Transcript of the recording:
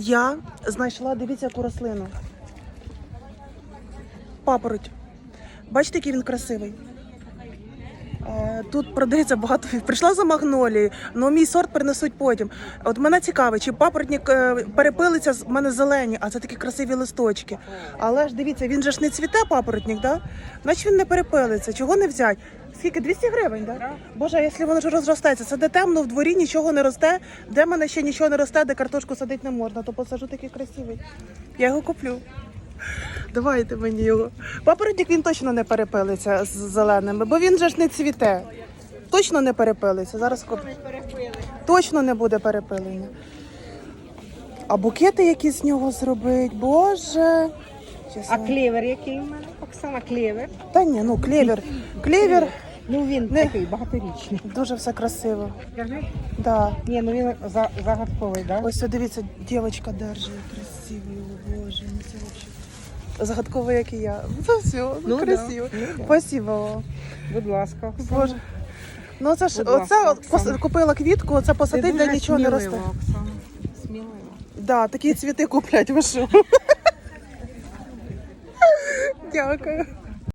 Я знайшла, дивіться, яку рослину. Папороть. Бачите, який він красивий. Е, Тут продається багато. Прийшла за магнолією, але мій сорт принесуть потім. От мене цікавить, чи папоротник е, перепилиться з мене зелені, а це такі красиві листочки. Але ж дивіться, він же ж не цвіте папоротник, да? Значить він не перепилиться. Чого не взяти? Скільки? 200 гривень, да? Боже, якщо воно ж розростається, це де темно в дворі нічого не росте, де мене ще нічого не росте, де картошку садити не можна, то посажу такий красивий. Я його куплю. Давайте мені його. Папоротник він точно не перепилиться з зеленими, бо він же ж не цвіте. Точно не перепилиться. Зараз куп... точно не буде перепилення. А букети які з нього зробить, боже. Чесно. А клевер який в мене? Оксана клевер. Та ні, ну клевер. Клевер Ну він Не. такий багаторічний. дуже все красиво. Скажи? Да. Ні, ну він за- загадковий, да? Ось дивіться, дівчинка держить красивий, боже, ну це взагалі. Загадково, як і я. Це все, ну, Ну, да. красиво. Ну, да. Спасибо вам. Будь ласка. Оксана. Боже. Ну це ж Будь ласка, оце от пос- Оксана. купила квітку, оце Ти посадить, де дуже нічого не смілива, росте. Оксана. Смілива. Да, такі цвіти куплять, ви що? Дякую.